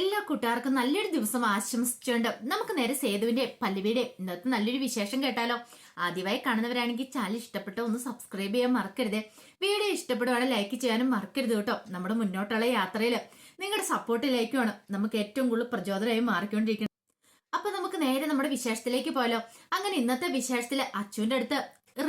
എല്ലാ കൂട്ടുകാർക്കും നല്ലൊരു ദിവസം ആശംസിച്ചുകൊണ്ട് നമുക്ക് നേരെ സേതുവിന്റെ പല്ലവിയുടെ ഇന്നത്തെ നല്ലൊരു വിശേഷം കേട്ടാലോ. ആദ്യമായി കാണുന്നവരാണെങ്കിൽ ചാനൽ ഇഷ്ടപ്പെട്ട ഒന്ന് സബ്സ്ക്രൈബ് ചെയ്യാൻ മറക്കരുത്. വീഡിയോ ഇഷ്ടപ്പെടുവാണെങ്കിൽ ലൈക്ക് ചെയ്യാനും മറക്കരുത് കേട്ടോ. നമ്മുടെ മുന്നോട്ടുള്ള യാത്രയിൽ നിങ്ങളുടെ സപ്പോർട്ട് ലൈക്കുമാണ് നമുക്ക് ഏറ്റവും കൂടുതൽ പ്രചോദനമായി മാറിക്കൊണ്ടിരിക്കുന്നത്. അപ്പൊ നമുക്ക് നേരെ നമ്മുടെ വിശേഷത്തിലേക്ക് പോയാലോ. അങ്ങനെ ഇന്നത്തെ വിശേഷത്തിൽ അച്ചുവിന്റെ അടുത്ത്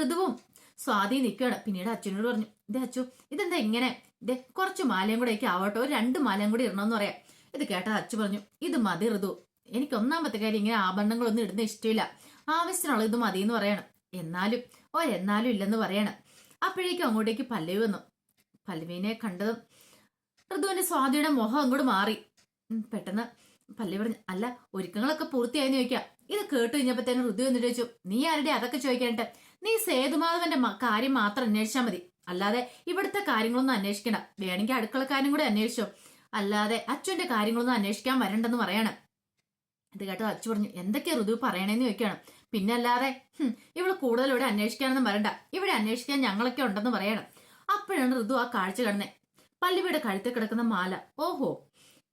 ഋതുവും സ്വാതി നിൽക്കുകയാണ്. പിന്നീട് അച്ഛനോട് പറഞ്ഞു ഇതേ അച്ചു ഇതെന്താ ഇങ്ങനെ? ഇതേ കുറച്ച് മാലയും കൂടെ ഒക്കെ ആവട്ടെ. ഒരു രണ്ട് മാലയും കൂടി ഇടണമെന്ന് പറയാം. ഇത് കേട്ടത് അച്ചു പറഞ്ഞു ഇത് മതി ഋതു. എനിക്ക് ഒന്നാമത്തെ കാര്യം ഇങ്ങനെ ആഭരണങ്ങളൊന്നും ഇടുന്ന ഇഷ്ടമില്ല ആവശ്യത്തിനുള്ള ഇത് മതി എന്ന് പറയണം. എന്നാലും ഓ എന്നാലും ഇല്ലെന്ന് പറയണം. അപ്പോഴേക്കും അങ്ങോട്ടേക്ക് പല്ലവി വന്നു. പല്ലവിനെ കണ്ടതും ഋതുവിന്റെ സ്വാതിയുടെ മുഖം അങ്ങോട്ട് മാറി. പെട്ടെന്ന് പല്ലവി പറഞ്ഞു അല്ല ഒരുക്കങ്ങളൊക്കെ പൂർത്തിയായെന്ന് ചോദിക്കാം. ഇത് കേട്ട് തന്നെ ഋതു എന്നിട്ട് ചോദിച്ചു നീ ആരുടെ? അതൊക്കെ ചോദിക്കാനിട്ട്. നീ സേതുമാധവന്റെ കാര്യം മാത്രം അന്വേഷിച്ചാൽ മതി. അല്ലാതെ ഇവിടുത്തെ കാര്യങ്ങളൊന്നും അന്വേഷിക്കണം വേണമെങ്കിൽ അടുക്കള കാര്യം കൂടെ അന്വേഷിച്ചോ. അല്ലാതെ അച്ഛന്റെ കാര്യങ്ങളൊന്നും അന്വേഷിക്കാൻ വരണ്ടെന്ന് പറയാണ്. ഇത് കേട്ടോ അച്ചു പറഞ്ഞു എന്തൊക്കെയാ ഋതു പറയണേന്ന് ചോദിക്കണം. പിന്നെ അല്ലാതെ ഇവൾ കൂടുതൽ ഇവിടെ അന്വേഷിക്കാനൊന്നും വരണ്ട. ഇവിടെ അന്വേഷിക്കാൻ ഞങ്ങളൊക്കെ ഉണ്ടെന്ന് പറയണം. അപ്പോഴാണ് ഋതു ആ കാഴ്ച കാണുന്നത് പല്ലുവിയുടെ കഴുത്തിൽ കിടക്കുന്ന മാല. ഓഹോ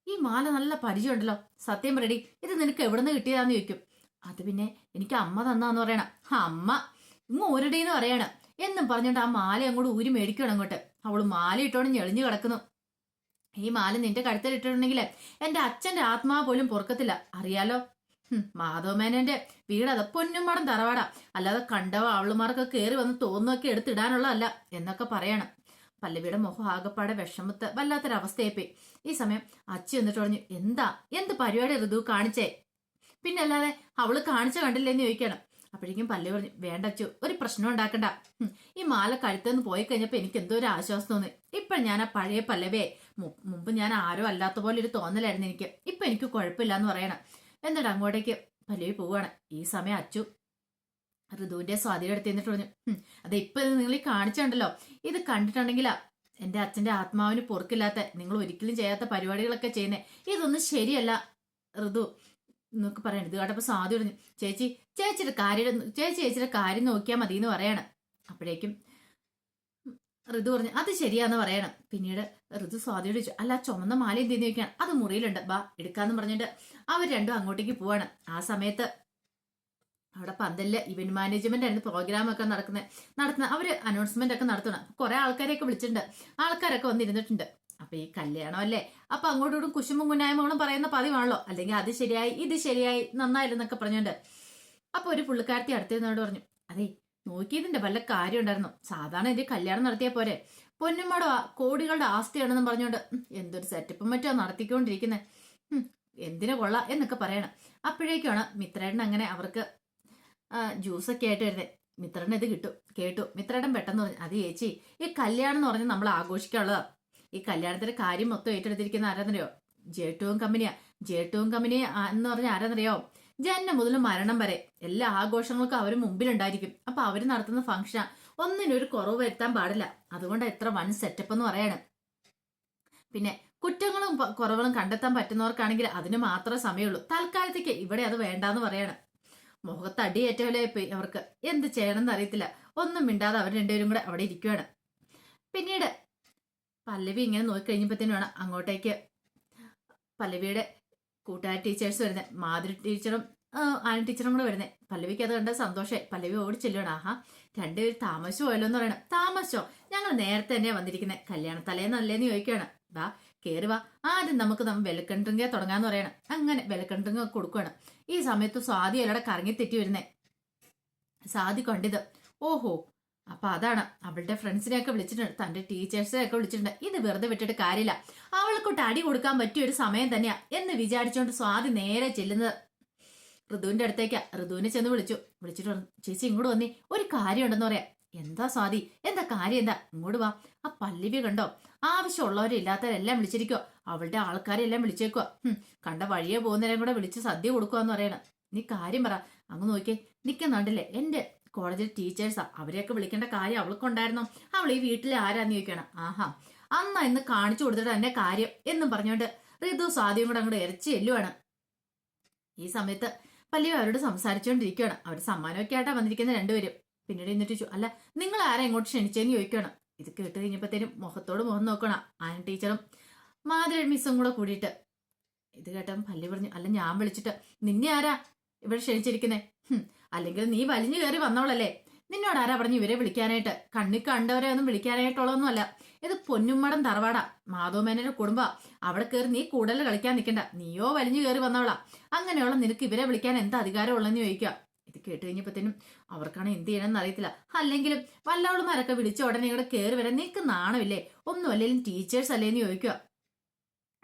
ഈ മാല നല്ല പരിചയമുണ്ടല്ലോ. സത്യം റെഡി ഇത് നിനക്ക് എവിടുന്ന് കിട്ടിയതാന്ന് ചോദിക്കും. അത് പിന്നെ എനിക്ക് അമ്മ തന്നാന്ന് പറയണം. അമ്മ? ഇങ്ങ് ഊരടീന്ന് പറയണം. എന്നും പറഞ്ഞിട്ട് ആ മാല അങ്ങോട്ട് ഊരി മേടിക്കണം അങ്ങോട്ട്. അവൾ മാല ഇട്ടോണ്ട് ഞെളിഞ്ഞു കിടക്കുന്നു. ഈ മാല നിന്റെ കഴുത്തിലിട്ടിട്ടുണ്ടെങ്കിൽ എന്റെ അച്ഛന്റെ ആത്മാവ് പോലും പൊറുക്കത്തില്ല. അറിയാലോ? മാധവമേനന്റെ വീട് അത് പൊന്നുമടം തറവാടാ. അല്ലാതെ കണ്ടവ അവളുമാർക്ക് കയറി വന്ന് തോന്നൊക്കെ എടുത്തിടാനുള്ളതല്ല എന്നൊക്കെ പറയണം. പല്ലവിയുടെ മുഖം ആകപ്പാടെ വിഷമത്ത് വല്ലാത്തൊരവസ്ഥയായിപ്പോയി. ഈ സമയം അച്ഛൻ എന്നിട്ട് പറഞ്ഞു എന്താ? എന്ത് പരിപാടി ഋതു? കാണിച്ചേ? പിന്നെ അല്ലാതെ അവൾ കാണിച്ച കണ്ടില്ലേന്ന് ചോദിക്കണം. അപ്പോഴേക്കും പല്ലു പറഞ്ഞു വേണ്ട അച്ചു ഒരു പ്രശ്നം ഉണ്ടാക്കണ്ട. ഈ മാല കഴുത്തുനിന്ന് പോയി കഴിഞ്ഞപ്പോ എനിക്ക് എന്തോ ഒരു ആശ്വാസം തോന്നി. ഇപ്പൊ ഞാൻ ആ പഴയ പല്ലവേ മുമ്പ് ഞാൻ ആരോ അല്ലാത്ത പോലെ ഒരു തോന്നലായിരുന്നു എനിക്ക്. ഇപ്പൊ എനിക്ക് കുഴപ്പമില്ല എന്ന് പറയണം. എന്നിട്ട് അങ്ങോട്ടേക്ക്? പല്ലവി പോവാണ് ഈ സമയം അച്ചു ഋതുവിന്റെ സ്വാധീനം എടുത്ത് എന്നിട്ട് പറഞ്ഞു. അതെ ഇപ്പൊ ഇത് നിങ്ങൾ ഈ കാണിച്ചുണ്ടല്ലോ ഇത് കണ്ടിട്ടുണ്ടെങ്കിലാ എന്റെ അച്ഛന്റെ ആത്മാവിന് പൊറുക്കില്ലാത്ത നിങ്ങൾ ഒരിക്കലും ചെയ്യാത്ത പരിപാടികളൊക്കെ ചെയ്യുന്നേ. ഇതൊന്നും ശരിയല്ല ഋതു. എന്നൊക്കെ പറയണം ഇത് കേട്ടപ്പോ സ്വാതി പറഞ്ഞു ചേച്ചി ചേച്ചിയുടെ കാര്യം ചേച്ചി ചേച്ചിയുടെ കാര്യം നോക്കിയാൽ മതി എന്ന് പറയണം. അപ്പോഴേക്കും ഋതു പറഞ്ഞു അത് ശരിയാന്ന് പറയണം. പിന്നീട് ഋതു സ്വാതിയോട് ചോദിച്ചു അല്ല ചുമന്ന മാല എന്ത് നോക്കിയാണ് അത് മുറിയിലുണ്ട്. ബാ എടുക്കാന്ന് പറഞ്ഞിട്ട് അവർ രണ്ടും അങ്ങോട്ടേക്ക് പോവാണ്. ആ സമയത്ത് അവിടെ പന്തലിൽ ഇവന്റ് മാനേജ്മെന്റ് ആയിരുന്നു പ്രോഗ്രാം ഒക്കെ നടക്കുന്നത് നടത്തുന്ന. അവർ അനൗൺസ്മെന്റ് ഒക്കെ നടത്തണം കുറെ ആൾക്കാരെയൊക്കെ വിളിച്ചിട്ടുണ്ട്. ആൾക്കാരൊക്കെ വന്നിരുന്നിട്ടുണ്ട്. അപ്പൊ ഈ കല്യാണം അല്ലേ? അപ്പൊ അങ്ങോട്ടും കുശുമ്പും കുന്നായ്മകളും പറയുന്ന പതിവാണല്ലോ. അല്ലെങ്കിൽ അത് ശരിയായി ഇത് ശരിയായി നന്നായില്ലെന്നൊക്കെ പറഞ്ഞോണ്ട്. അപ്പൊ ഒരു പുള്ളിക്കാരത്തി അടുത്തിരുന്നോട് പറഞ്ഞു അതെ നോക്കിയതിന്റെ വല്ല കാര്യം ഉണ്ടായിരുന്നു. സാധാരണ ഇത് കല്യാണം നടത്തിയ പോരെ. പൊന്നുമ്മയുടെ കോടികളുടെ ആസ്തിയാണെന്നും പറഞ്ഞോണ്ട് എന്തൊരു സെറ്റപ്പും മറ്റോ നടത്തിക്കൊണ്ടിരിക്കുന്നത് എന്തിനു കൊള്ള? എന്നൊക്കെ പറയണം. അപ്പോഴേക്കാണ് മിത്രേടൻ അങ്ങനെ അവർക്ക് ജ്യൂസൊക്കെ ആയിട്ട് വരുന്നത് മിത്രേടൻ ഇത് കിട്ടും. കേട്ടു. മിത്രേടൻ പെട്ടെന്ന് പറഞ്ഞു അത് ചേച്ചി ഈ കല്യാണം എന്ന് പറഞ്ഞ് നമ്മൾ ആഘോഷിക്കാനുള്ളതാ. ഈ കല്യാണത്തിന്റെ കാര്യം മൊത്തം ഏറ്റെടുത്തിരിക്കുന്ന ആരാന്നറിയോ? ജേട്ടുവും കമ്പനിയാ. ജേട്ടുവും കമ്പനി എന്ന് പറഞ്ഞ ആരാന്നറിയോ? ജന്മ മുതൽ മരണം വരെ എല്ലാ ആഘോഷങ്ങൾക്കും അവർ മുമ്പിലുണ്ടായിരിക്കും. അപ്പൊ അവർ നടത്തുന്ന ഫംഗ്ഷൻ ഒന്നിനൊരു കുറവ് വരുത്താൻ പാടില്ല. അതുകൊണ്ട് എത്ര വൺ സെറ്റപ്പ് എന്ന് പറയാണ്. പിന്നെ കുറ്റങ്ങളും കുറവുകളും കണ്ടെത്താൻ പറ്റുന്നവർക്കാണെങ്കിൽ അതിന് മാത്രമേ സമയമുള്ളൂ. തൽക്കാലത്തേക്ക് ഇവിടെ അത് വേണ്ടാന്ന് പറയാണ്. മുഖത്ത് അടിയേറ്റവരെ പോയി അവർക്ക്? എന്ത് ചെയ്യണമെന്ന് അറിയത്തില്ല. ഒന്നും മിണ്ടാതെ അവർ രണ്ടുപേരും കൂടെ അവിടെ ഇരിക്കുകയാണ് പിന്നീട് പല്ലവി ഇങ്ങനെ നോക്കിക്കഴിഞ്ഞപ്പോഴത്തേനാണ് അങ്ങോട്ടേക്ക് പല്ലവിയുടെ കൂട്ടുകാർ ടീച്ചേഴ്സ് വരുന്നത്. മാതൃ ടീച്ചറും ആന ടീച്ചറും കൂടെ വരുന്നത്. പല്ലവിക്ക് അത് കണ്ട സന്തോഷേ പല്ലവി ഓടി ചെല്ലുകയാണ് ആഹാ രണ്ടുപേരും താമസിച്ചു പോയല്ലോ എന്ന് പറയണം. താമസിച്ചോ? ഞങ്ങൾ നേരത്തെ തന്നെയാ വന്നിരിക്കുന്നത് കല്യാണ തലേന്നല്ലേന്ന് ചോദിക്കുകയാണ് വാ കയറി വാ. ആദ്യം നമുക്ക് നമ്മൾ വെൽക്കം ഡ്രിങ്കേ തുടങ്ങാന്ന് പറയണം. അങ്ങനെ വെൽക്കം ഡ്രിങ്ക് കൊടുക്കുകയാണ് ഈ സമയത്ത് സ്വാതി അല്ലടെ കറങ്ങി തെറ്റി വരുന്നേ. സാധി കണ്ടിത്. ഓഹോ അപ്പൊ അതാണ് അവളുടെ ഫ്രണ്ട്സിനെയൊക്കെ വിളിച്ചിട്ടുണ്ട് തന്റെ ടീച്ചേഴ്സിനെ ഒക്കെ വിളിച്ചിട്ടുണ്ട്. ഇത് വെറുതെ വിട്ടിട്ട് കാര്യമില്ല. അവൾക്കൊട്ട് അടി കൊടുക്കാൻ പറ്റിയ ഒരു സമയം തന്നെയാ എന്ന് വിചാരിച്ചുകൊണ്ട് സ്വാതി നേരെ ചെല്ലുന്നത്. ഋതുവിന്റെ അടുത്തേക്കാ. ഋതുവിനെ ചെന്ന് വിളിച്ചു. വിളിച്ചിട്ട് ചേച്ചി ഇങ്ങോട്ട് വന്നേ. ഒരു കാര്യം ഉണ്ടെന്ന് പറയാം. എന്താ സ്വാതി? എന്താ കാര്യം? എന്താ? ഇങ്ങോട്ട് വാ. ആ പല്ലവി കണ്ടോ? ആവശ്യമുള്ളവരെ ഇല്ലാത്തവരെല്ലാം വിളിച്ചിരിക്കോ അവളുടെ ആൾക്കാരെല്ലാം വിളിച്ചേക്കുക കണ്ട വഴിയെ പോകുന്നവരെയും കൂടെ വിളിച്ച് സദ്യ കൊടുക്കുക എന്ന് പറയണം. നീ കാര്യം പറ. അങ്ങ് നോക്കിയേ. നിക്കുന്നുണ്ടല്ലേ എന്റെ കോളേജിൽ ടീച്ചേഴ്സാ. അവരെയൊക്കെ വിളിക്കേണ്ട കാര്യം അവൾക്കുണ്ടായിരുന്നോ. അവൾ ഈ വീട്ടിലെ ആരാന്ന് ചോദിക്കണം. ആഹാ. അന്ന ഇന്ന് കാണിച്ചു കൊടുത്തിട്ട് എന്റെ കാര്യം എന്നും പറഞ്ഞുകൊണ്ട് ഋതു സ്വാതിയും കൂടെ അങ്ങോട്ട് ഇറച്ചി ചെല്ലുവാണ്. ഈ സമയത്ത് പല്ലിയോ അവരോട് സംസാരിച്ചുകൊണ്ടിരിക്കുകയാണ് അവർ സമ്മാനമൊക്കെ ആയിട്ടാ വന്നിരിക്കുന്ന രണ്ടുപേരും. പിന്നീട് എന്നിട്ട് അല്ല നിങ്ങൾ ആരാ ഇങ്ങോട്ട് ക്ഷണിച്ചേന്ന് ചോദിക്കണം ഇത് കേട്ട് കഴിഞ്ഞപ്പോഴത്തേനും മുഖത്തോട് മുഖം നോക്കണം. ആന ടീച്ചറും മാധവി മിസ്സും കൂടെ കൂടിയിട്ട്. ഇത് കേട്ടാൽ പല്ലി പറഞ്ഞു അല്ല ഞാൻ വിളിച്ചിട്ട് നിന്നെ ആരാ ഇവിടെ ക്ഷണിച്ചിരിക്കുന്നേ? അല്ലെങ്കിൽ നീ വലിഞ്ഞു കയറി വന്നവളല്ലേ? നിന്നോട് ആരാ പറഞ്ഞു ഇവരെ വിളിക്കാനായിട്ട്? കണ്ണി കണ്ടവരെ ഒന്നും വിളിക്കാനായിട്ടുള്ളതൊന്നുമല്ല. ഇത് പൊന്നുമ്മടം തറവാടാ. മാധവമേനയുടെ കുടുംബ. അവിടെ കയറി നീ കൂടുതൽ കളിക്കാൻ നിൽക്കണ്ട. നീയോ വലിഞ്ഞു കയറി വന്നവളാ. അങ്ങനെയുള്ള നിനക്ക് ഇവരെ വിളിക്കാൻ എന്താ അധികാരം ഉള്ളെന്ന് ചോദിക്കുക. ഇത് കേട്ട് കഴിഞ്ഞപ്പോഴത്തേനും അവർക്കാണ് എന്ത് ചെയ്യണമെന്ന് അറിയത്തില്ല. അല്ലെങ്കിലും വല്ലവളുമാരൊക്കെ വിളിച്ച ഉടനെ ഇവിടെ കയറി വരാൻ നിനക്ക് നാണമില്ലേ? ഒന്നും അല്ലെങ്കിലും ടീച്ചേഴ്സ് അല്ലേന്ന് ചോദിക്കുക.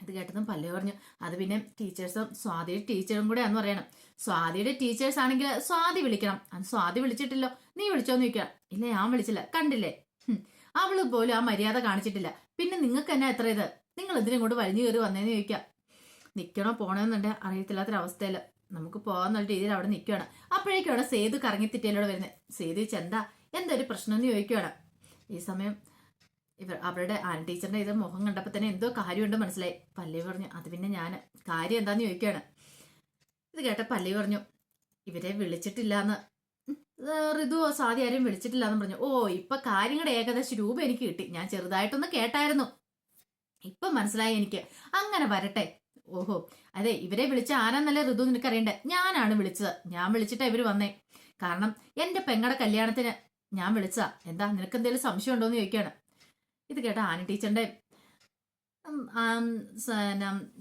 ഇത് കേട്ടതും പല്ല് പറഞ്ഞു അത് പിന്നെ ടീച്ചേഴ്സും സ്വാതിയുടെ ടീച്ചറും കൂടെ എന്ന് പറയണം. സ്വാതിയുടെ ടീച്ചേഴ്സ് ആണെങ്കിൽ സ്വാതി വിളിക്കണം. അത് സ്വാതി വിളിച്ചിട്ടില്ലോ. നീ വിളിച്ചോന്ന് ചോദിക്കണം ഇല്ല ഞാൻ വിളിച്ചില്ല. കണ്ടില്ലേ? അവൾ പോലും ആ മര്യാദ കാണിച്ചിട്ടില്ല. പിന്നെ നിങ്ങൾക്ക് എന്നാ എത്ര ഇത്? നിങ്ങൾ ഇതിനും കൊണ്ട് വലിഞ്ഞു കയറി വന്നേന്ന് ചോദിക്കാം നിൽക്കണോ പോണോന്നുണ്ട്. അറിയത്തില്ലാത്തൊരവസ്ഥയിൽ നമുക്ക് പോകാന്നുള്ള രീതിയിൽ അവിടെ നിൽക്കുകയാണ്. അപ്പോഴേക്കും അവിടെ സേതു കറങ്ങിത്തിറ്റിയിലൂടെ വരുന്നത്. സേതു ചെന്താ എന്തൊരു പ്രശ്നം? എന്ന് ചോദിക്കുകയാണ്. ഈ സമയം ഇവർ അവരുടെ ആൻ ടീച്ചറിന്റെ ഇത് മുഖം കണ്ടപ്പോൾ തന്നെ എന്തോ കാര്യമുണ്ട് മനസ്സിലായി. പല്ലി പറഞ്ഞു അത് പിന്നെ ഞാൻ കാര്യം എന്താന്ന് ചോദിക്കുകയാണ്. ഇത് കേട്ട പല്ലി പറഞ്ഞു ഇവരെ വിളിച്ചിട്ടില്ല എന്ന് ഋതു സാധി ആരും വിളിച്ചിട്ടില്ലാന്ന് പറഞ്ഞു. ഓ ഇപ്പൊ കാര്യങ്ങളുടെ ഏകദേശം രൂപ എനിക്ക് കിട്ടി. ഞാൻ ചെറുതായിട്ടൊന്ന് കേട്ടായിരുന്നു. ഇപ്പൊ മനസ്സിലായി എനിക്ക്. അങ്ങനെ വരട്ടെ. ഓഹോ അതെ ഇവരെ വിളിച്ച ആരാന്നല്ലേ ഋതു നിനക്കറിയണ്ടേ? ഞാനാണ് വിളിച്ചത്. ഞാൻ വിളിച്ചിട്ടാ ഇവർ വന്നേ. കാരണം എന്റെ പെങ്ങളുടെ കല്യാണത്തിന് ഞാൻ വിളിച്ചതാ. എന്താ നിനക്ക് എന്തെങ്കിലും സംശയം ഉണ്ടോ എന്ന് ചോദിക്കുകയാണ്. ഇത് കേട്ട ആനി ടീച്ചറിന്റെ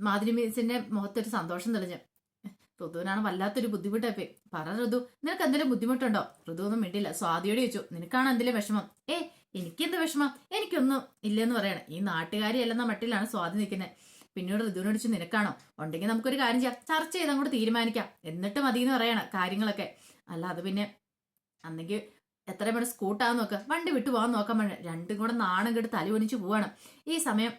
മാധുരി മിസ്സിന്റെ മുഖത്തൊരു സന്തോഷം തെളിഞ്ഞു. ഋതുവിനാണ് വല്ലാത്തൊരു ബുദ്ധിമുട്ടായി പറ ഋതു നിനക്ക് എന്തെങ്കിലും ബുദ്ധിമുട്ടുണ്ടോ? ഋതു ഒന്നും മിണ്ടില്ല സ്വാതിയോട് ചോദിച്ചു നിനക്കാണ് എന്തെങ്കിലും വിഷമം? ഏ എനിക്കെന്ത് വിഷമം? എനിക്കൊന്നും ഇല്ലെന്ന് പറയണം. ഈ നാട്ടുകാരി അല്ലെന്ന മട്ടിലാണ് സ്വാതി നിൽക്കുന്നത്. പിന്നീട് ഋതുവിനോട് ചോദിച്ചു നിനക്കാണോ? ഉണ്ടെങ്കിൽ നമുക്കൊരു കാര്യം ചെയ്യാം. ചർച്ച ചെയ്ത് അങ്ങോട്ട് തീരുമാനിക്കാം. എന്നിട്ട് മതി എന്ന് പറയണം കാര്യങ്ങളൊക്കെ. അല്ല അത് പിന്നെ അന്നെങ്കിൽ എത്ര പേര് സ്കൂട്ടാന്ന് നോക്കുക വണ്ടി വിട്ടു പോകാൻ നോക്കാൻ പറഞ്ഞു. രണ്ടും കൂടെ നാണം കെട്ട് തല ഒനിച്ച് പോവാണ്. ഈ സമയം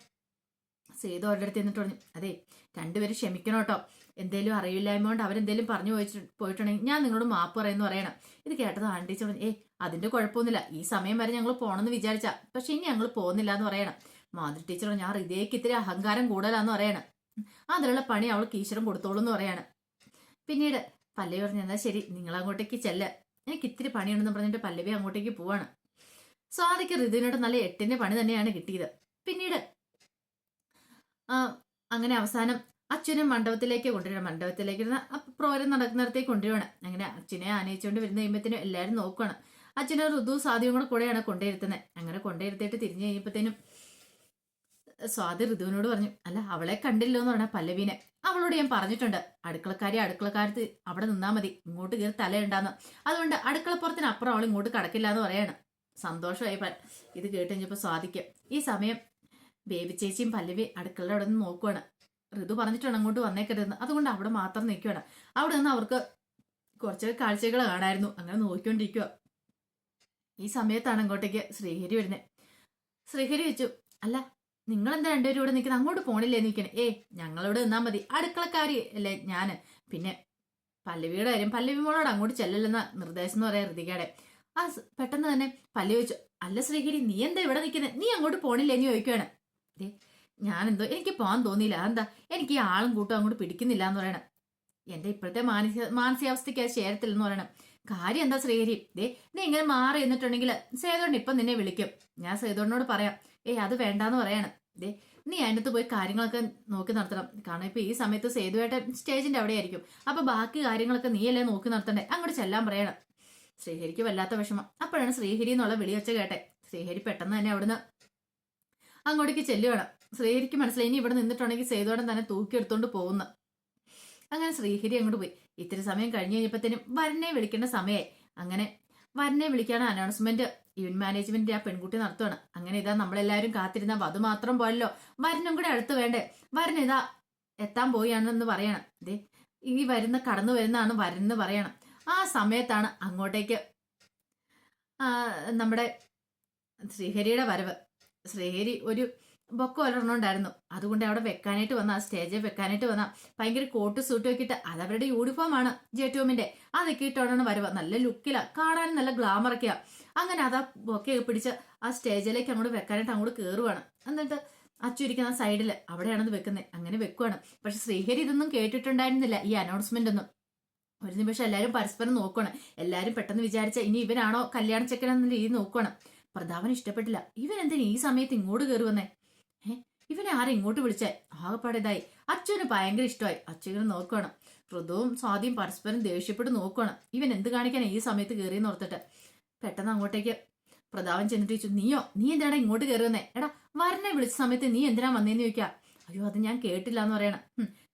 സേതു അവരുടെ അടുത്ത് എന്നിട്ട് പറഞ്ഞു അതെ രണ്ടുപേരും ക്ഷമിക്കണം കേട്ടോ. എന്തേലും അറിയില്ലായ്മ കൊണ്ട് അവരെന്തേലും പറഞ്ഞു പോയിട്ട് പോയിട്ടുണ്ടെങ്കിൽ ഞാൻ നിങ്ങളോട് മാപ്പ് പറയുന്നു പറയണം. ഇത് കേട്ടത് ആൺ പറഞ്ഞു ഏ അതിന്റെ കുഴപ്പമൊന്നുമില്ല. ഈ സമയം വരെ ഞങ്ങൾ പോകണമെന്ന് വിചാരിച്ച. പക്ഷെ ഇനി ഞങ്ങൾ പോകുന്നില്ല എന്ന് പറയണം. മാതൃ ടീച്ചർ ഞാൻ ഹൃദയക്ക് ഇത്തിരി അഹങ്കാരം കൂടുതലാന്ന് പറയണം. അതിനുള്ള പണി അവൾക്ക് ഈശ്വരൻ കൊടുത്തോളൂ എന്ന് പറയാണ്. പിന്നീട് പല്ലവി പറഞ്ഞു എന്നാ ശരി നിങ്ങൾ അങ്ങോട്ടേക്ക് ചെല്ല. എനിക്ക് ഇത്തിരി പണിയുണ്ടെന്ന് പറഞ്ഞിട്ട് പല്ലവി അങ്ങോട്ടേക്ക് പോവാണ്. സ്വാതിക്ക് ഋതുവിനോട് നല്ല എട്ടിന്റെ പണി തന്നെയാണ് കിട്ടിയത്. പിന്നീട് അങ്ങനെ അവസാനം അച്ഛനെ മണ്ഡപത്തിലേക്ക് കൊണ്ടുവരണം മണ്ഡപത്തിലേക്ക് പ്രോരം നടക്കുന്നിടത്തേക്ക് കൊണ്ടുവരണം അങ്ങനെ അച്ഛനെ ആനയിച്ചുകൊണ്ട് വരുന്ന കഴിയുമ്പത്തേനും എല്ലാവരും നോക്കുകയാണ് അച്ഛനെ ഋതു സാധ്യവും കൂടെ കൂടെയാണ് കൊണ്ടുവരുത്തുന്നത് അങ്ങനെ കൊണ്ടുവരുത്തിയിട്ട് തിരിഞ്ഞു കഴിഞ്ഞപ്പോഴത്തേനും സ്വാതി ഋതുവിനോട് പറഞ്ഞു അല്ല അവളെ കണ്ടില്ലോ എന്ന് പറഞ്ഞ പല്ലവീനെ അവളോട് ഞാൻ പറഞ്ഞിട്ടുണ്ട്. അടുക്കളക്കാരി അടുക്കളക്കാരത്ത് അവിടെ നിന്നാ മതി. ഇങ്ങോട്ട് കയറി തലയുണ്ടാന്ന്. അതുകൊണ്ട് അടുക്കളപ്പുറത്തിന് അപ്പുറം അവൾ ഇങ്ങോട്ട് കടക്കില്ല എന്ന് പറയാണ്. സന്തോഷമായി ഇത് കേട്ട് കഴിഞ്ഞപ്പോൾ സ്വാതിക്ക് ഈ സമയം ബേബി ചേച്ചിയും പല്ലവി അടുക്കളയുടെ അവിടെ നിന്ന് നോക്കുവാണ്. ഋതു പറഞ്ഞിട്ടാണ് അങ്ങോട്ട് വന്നേക്കരുതെന്ന്. അതുകൊണ്ട് അവിടെ മാത്രം നിൽക്കുകയാണ് അവിടെ നിന്ന് അവർക്ക് കുറച്ച് കാഴ്ചകൾ കാണായിരുന്നു. അങ്ങനെ നോക്കിക്കൊണ്ടിരിക്കുക ഈ സമയത്താണ് അങ്ങോട്ടേക്ക് ശ്രീഹരി വരുന്നത് ശ്രീഹരി വെച്ചു അല്ല നിങ്ങൾ എന്താ രണ്ടുപേരും ഇവിടെ നിൽക്കുന്നത്? അങ്ങോട്ട് പോണില്ലേ നിൽക്കണേ? ഏ ഞങ്ങളോട് നിന്നാ മതി. അടുക്കളക്കാരി അല്ലേ? ഞാൻ പിന്നെ പല്ലവിയുടെ കാര്യം. പല്ലവി മോളോട് അങ്ങോട്ട് ചെല്ലല്ലെന്ന നിർദ്ദേശം എന്ന് പറയാം ഹൃദികയുടെ ആ പെട്ടെന്ന് തന്നെ പല്ലവി വെച്ചു അല്ല ശ്രീഹരി നീ എന്താ ഇവിടെ നിൽക്കുന്നത് നീ അങ്ങോട്ട് പോണില്ലേ? എന്ന് ചോദിക്കുകയാണ് ഞാനെന്തോ എനിക്ക് പോകാൻ തോന്നിയില്ല. അതെന്താ? എനിക്ക് ഈ ആളും കൂട്ടും അങ്ങോട്ട് പിടിക്കുന്നില്ല എന്ന് പറയണം. എന്റെ ഇപ്പോഴത്തെ മാനസിക മാനസികാവസ്ഥയ്ക്ക് അത് ചേരത്തില്ലെന്ന് പറയണം. കാര്യം എന്താ ശ്രീഹരി ദേ നീ ഇങ്ങനെ മാറി എന്നിട്ടുണ്ടെങ്കിൽ സേതോണ്ട് ഇപ്പം നിന്നെ വിളിക്കും. ഞാൻ സേതോണ്ടിനോട് പറയാം. ഏയ് അത് വേണ്ടാന്ന് പറയണം. ദേ നീ അതിനകത്ത് പോയി കാര്യങ്ങളൊക്കെ നോക്കി നടത്തണം. കാരണം ഇപ്പൊ ഈ സമയത്ത് സേതുവേട്ടൻ സ്റ്റേജിന്റെ അവിടെ ആയിരിക്കും അപ്പൊ ബാക്കി കാര്യങ്ങളൊക്കെ നീയല്ലേ നോക്കി നടത്തണ്ടേ? അങ്ങോട്ട് ചെല്ലാൻ പറയണം. ശ്രീഹരിക്ക് വല്ലാത്ത വിഷമം. അപ്പോഴാണ് ശ്രീഹരി എന്നുള്ള വിളിയൊച്ച കേട്ടെ. ശ്രീഹരി പെട്ടെന്ന് തന്നെ അവിടുന്ന് അങ്ങോട്ടേക്ക് ചെല്ലുകയാണ് ശ്രീഹരിക്ക് മനസ്സിലായി. ഇനി ഇവിടെ നിന്നിട്ടുണ്ടെങ്കിൽ സേതുവേടൻ തന്നെ തൂക്കിയെടുത്തോണ്ട് പോകുന്നു. അങ്ങനെ ശ്രീഹരി അങ്ങോട്ട് പോയി. ഇത്തിരി സമയം കഴിഞ്ഞ് കഴിഞ്ഞപ്പോഴത്തേനും വരനെ വിളിക്കേണ്ട സമയമായി അങ്ങനെ വരനെ വിളിക്കാണ് അനൗൺസ്മെന്റ് ഇവന്റ് മാനേജ്മെന്റ് ആ പെൺകുട്ടി നടത്തുവാണ്. അങ്ങനെ ഇതാ നമ്മളെല്ലാവരും കാത്തിരുന്ന അത് മാത്രം പോയല്ലോ. വരനും കൂടെ അടുത്ത് വേണ്ടേ? വരൻ ഇതാ എത്താൻ പോയാണെന്ന് പറയണം. ദേ ഈ വരുന്ന കടന്നു വരുന്നതാണ് വരനെന്ന് പറയണം. ആ സമയത്താണ് അങ്ങോട്ടേക്ക് നമ്മുടെ ശ്രീഹരിയുടെ വരവ്. ശ്രീഹരി ഒരു ബൊക്ക ഒരെണ്ണമുണ്ടായിരുന്നു അതുകൊണ്ട് അവിടെ വെക്കാനായിട്ട് വന്ന സ്റ്റേജിൽ വെക്കാനായിട്ട് വന്ന. ഭയങ്കര കോട്ട് സൂട്ട് വെക്കിട്ട് അതവരുടെ അവരുടെ യൂണിഫോം ആണ് ജേറ്റോമിന്റെ. അതൊക്കെ ഇട്ടോടാണ് വരവ്. നല്ല ലുക്കിലാ കാണാൻ നല്ല ഗ്ലാമർ ഒക്കെയാ. അങ്ങനെ അതാ ബൊക്കെ പിടിച്ച് ആ സ്റ്റേജിലേക്ക് അങ്ങോട്ട് വെക്കാനായിട്ട് അങ്ങോട്ട് കയറുവാണ് എന്നിട്ട് അച്ചുരിക്കുന്ന സൈഡിൽ അവിടെയാണത് വെക്കുന്നത് അങ്ങനെ വെക്കുവാണ്. പക്ഷെ ശ്രീഹരി ഇതൊന്നും കേട്ടിട്ടുണ്ടായിരുന്നില്ല ഈ അനൗൺസ്മെന്റ് ഒന്നും. ഒരു നിമിഷം എല്ലാവരും പരസ്പരം നോക്കണം എല്ലാവരും പെട്ടെന്ന് വിചാരിച്ച ഇനി ഇവനാണോ കല്യാണ ചെക്കനെന്ന രീതി നോക്കണം പ്രതാപന് ഇഷ്ടപ്പെട്ടില്ല. ഇവൻ എന്തിനാ ഈ സമയത്ത് ഇങ്ങോട്ട് കയറി വന്നേ? ഇവനെ ആരും ഇങ്ങോട്ട് വിളിച്ചേ? ആകെപ്പാടേതായി അച്ഛന് ഭയങ്കര ഇഷ്ടമായി. അച്ഛനെ നോക്കണം. ഋതുവും സ്വാതിയും പരസ്പരം ദേഷ്യപ്പെട്ട് നോക്കണം ഇവൻ എന്ത് കാണിക്കാൻ ഈ സമയത്ത് കയറിയെന്ന് ഓർത്തിട്ട്? പെട്ടെന്ന് അങ്ങോട്ടേക്ക് പ്രതാപൻ ചെന്നിട്ട് ചോദിച്ചു നീയോ? നീ എന്താണ് ഇങ്ങോട്ട് കയറുന്നേ എടാ വരനെ വിളിച്ച സമയത്ത് നീ എന്തിനാ വന്നേന്ന് ചോദിക്കാ? അയ്യോ അത് ഞാൻ കേട്ടില്ല എന്ന് പറയണം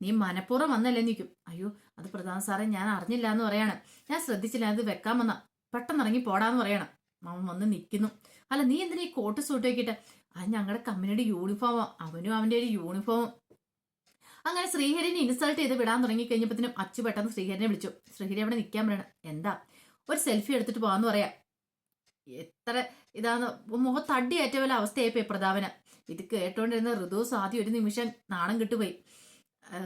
നീ മനഃപൂർവം വന്നല്ലേ? നിൽക്കും അയ്യോ അത് പ്രധാന സാറേ ഞാൻ അറിഞ്ഞില്ല എന്ന് പറയാണ്. ഞാൻ ശ്രദ്ധിച്ചില്ല അത് വെക്കാൻ വന്ന. പെട്ടെന്ന് ഇറങ്ങി പോടാന്ന് പറയണം. അവൻ വന്ന് നിൽക്കുന്നു അല്ല നീ എന്തിനാ ഈ കോട്ട് സൂട്ട് വെക്കിട്ട് അത് ഞങ്ങളുടെ കമ്പനിയുടെ യൂണിഫോമോ അവനും അവന്റെ ഒരു യൂണിഫോമും അങ്ങനെ ശ്രീഹരിനെ ഇൻസൾട്ട് ചെയ്ത് വിടാൻ തുടങ്ങി കഴിഞ്ഞപ്പോഴത്തേനും അച്ചു പെട്ടെന്ന് ശ്രീഹരിനെ വിളിച്ചു. ശ്രീഹരി അവിടെ നിൽക്കാൻ പറയണം എന്താ ഒരു സെൽഫി എടുത്തിട്ട് പോവാന്ന് പറയാം. എത്ര ഇതാന്ന് മുഖത്ത് അടിയേറ്റ പോലെ അവസ്ഥയായിപ്പോയി പ്രതാപന്. ഇത് കേട്ടോണ്ടിരുന്ന ഋതു സാധി ഒരു നിമിഷം നാണം കിട്ടുപോയി.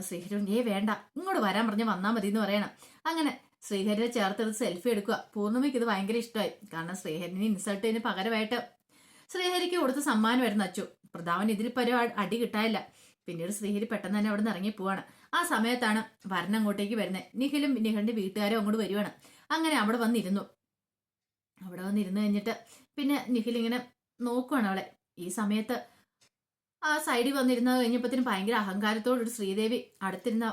ശ്രീഹരി ഏ വേണ്ട ഇങ്ങോട്ട് വരാൻ പറഞ്ഞ് വന്നാൽ മതി എന്ന് പറയണം. അങ്ങനെ ശ്രീഹരിനെ ചേർത്തെടുത്ത് സെൽഫി എടുക്കുക. പൂർണിമയ്ക്ക് ഇത് ഭയങ്കര ഇഷ്ടമായി. കാരണം ശ്രീഹരിനെ ഇൻസൾട്ട് ചെയ്യുന്ന പകരമായിട്ട് ശ്രീഹരിക്ക് കൊടുത്ത സമ്മാനമായിരുന്നു അച്ചു. പ്രതാവൻ ഇതിൽ പരം അടി കിട്ടാനില്ല. പിന്നീട് ശ്രീഹരി പെട്ടെന്ന് തന്നെ അവിടെ നിന്ന് ഇറങ്ങി പോവാണ്. ആ സമയത്താണ് വരൻ അങ്ങോട്ടേക്ക് വരുന്നത് നിഖിലും നിഖിലിന്റെ വീട്ടുകാരും അങ്ങോട്ട് വരുവാണ്. അങ്ങനെ അവിടെ വന്നിരുന്നു. അവിടെ വന്നിരുന്നു കഴിഞ്ഞിട്ട് പിന്നെ നിഖിൽ ഇങ്ങനെ നോക്കുവാണ് അവളെ. ഈ സമയത്ത് ആ സൈഡിൽ വന്നിരുന്നത് കഴിഞ്ഞപ്പോഴത്തേനും ഭയങ്കര അഹങ്കാരത്തോടൊരു ശ്രീദേവി അടുത്തിരുന്ന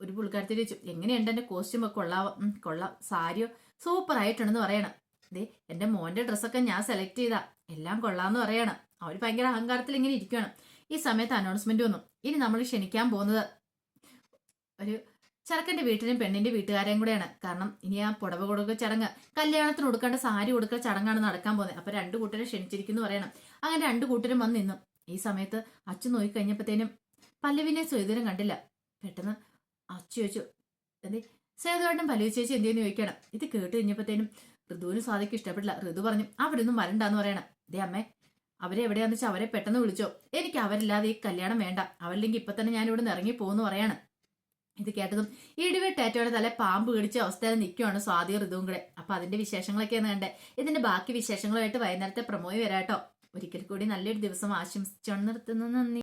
ഒരു പുള്ളിക്കാരത്തിൽ ചോദിച്ചു. എങ്ങനെയുണ്ട്? എന്റെ കോസ്റ്റ്യൂമൊക്കെ ഉം, കൊള്ളാം. സാരിയോ? സൂപ്പർ ആയിട്ടുണ്ടെന്ന് പറയണം. ദേ എന്റെ മോന്റെ ഡ്രസ്സൊക്കെ ഞാൻ സെലക്ട് ചെയ്താ. എല്ലാം കൊള്ളാന്ന് പറയണം. അവർ ഭയങ്കര അഹങ്കാരത്തിൽ ഇങ്ങനെ ഇരിക്കുകയാണ് ഈ സമയത്ത് അനൗൺസ്മെന്റ് വന്നു. ഇനി നമ്മൾ ക്ഷണിക്കാൻ പോകുന്നത് ഒരു ചെറുക്കന്റെ വീട്ടിലും പെണ്ണിന്റെ വീട്ടുകാരെയും കൂടെയാണ്. കാരണം ഇനി ആ പുടവ കൊടുക്കുക ചടങ്ങ് കല്യാണത്തിന് കൊടുക്കേണ്ട സാരി കൊടുക്കുക ചടങ്ങാണ് നടക്കാൻ പോകുന്നത്. അപ്പൊ രണ്ടു കൂട്ടരെ ക്ഷണിച്ചിരിക്കുന്നു പറയണം. അങ്ങനെ രണ്ടു കൂട്ടരും വന്ന് നിന്നു. ഈ സമയത്ത് അച്ഛൻ നോക്കി കഴിഞ്ഞപ്പോഴത്തേനും പല്ലവിനെ സ്വൈതരം കണ്ടില്ല. പെട്ടെന്ന് അച്ഛ ചോദിച്ചു എന്തേ? സേതുവേട്ടൻ പല്ലവി ചേച്ചി എന്തെന്ന് ചോദിക്കണം ഇത് കേട്ട് കഴിഞ്ഞപ്പോഴത്തേനും ഋതുവിന് സ്വാതിക്ക് ഇഷ്ടപ്പെട്ടില്ല. ഋതു പറഞ്ഞു അവരൊന്നും വരണ്ടാന്ന് പറയണം. ദേ അമ്മേ അവരെ എവിടെയാന്ന് വെച്ചാൽ അവരെ പെട്ടെന്ന് വിളിച്ചോ. എനിക്ക് അവരില്ലാതെ ഈ കല്യാണം വേണ്ട. അവരില്ലെങ്കിൽ ഇപ്പൊ തന്നെ ഞാൻ ഇവിടെ നിന്ന് ഇറങ്ങി പോകുന്നു പറയാണ്. ഇത് കേട്ടതും ഇടിവെട്ടേറ്റോടെ തല പാമ്പ് കടിച്ച അവസ്ഥയിൽ നിൽക്കുവാണ് സ്വാതി ഋതുവും കൂടെ. അപ്പൊ അതിന്റെ വിശേഷങ്ങളൊക്കെയാണ് കണ്ടേ. ഇതിന്റെ ബാക്കി വിശേഷങ്ങളുമായിട്ട് വൈകുന്നേരത്തെ പ്രമോയി വരാട്ടോ. ഒരിക്കൽ കൂടി നല്ലൊരു ദിവസം ആശംസിച്ചോണ്ട് നിർത്തുന്നു. നന്ദി.